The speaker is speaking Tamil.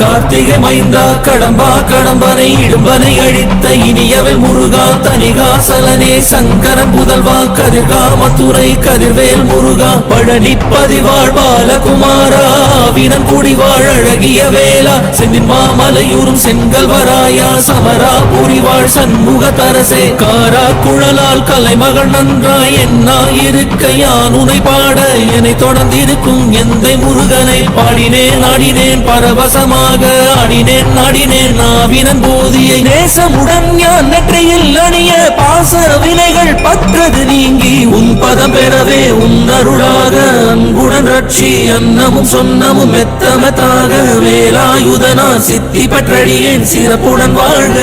கார்த்திகை மைந்தா கடம்பா கடம்பனை இடும்பனை அழித்த இனியவள் முருகா தனிகாசலனே சங்கர புதல்வா கதிர்கா மதுரை கதிர்வேல் முருகா பழனி பதிவாழ் பாலகுமாரா வினன் குடிவாழ் அழகிய வேளா செந்தின் மாமலையூரும் செங்கல் வராயா சமரா புரிவாழ் சண்முக தரசே கார குழலால் கலைமகள் நன்றாய் என்னா இருக்க யான் உனை பாட என்னை தொடர்ந்திருக்கும் எந்த முருகனை பாடினேன் ஆடினேன் பரவசமாக ஆடினேன் நாடினேன் நாவினன் போதியை நேசமுடன் யான் நெற்றியில் அணிய பாச வினைகள் பற்றது நீங்கி உன் பதம் பெறவே உன் அருளாக. அன்புடன் ரட்சி அன்னமும் சொன்னமும் மெத்தமத்தாக. வேலாயுதனா சித்தி பற்றடியேன் சிறப்புடன் வாழ்க.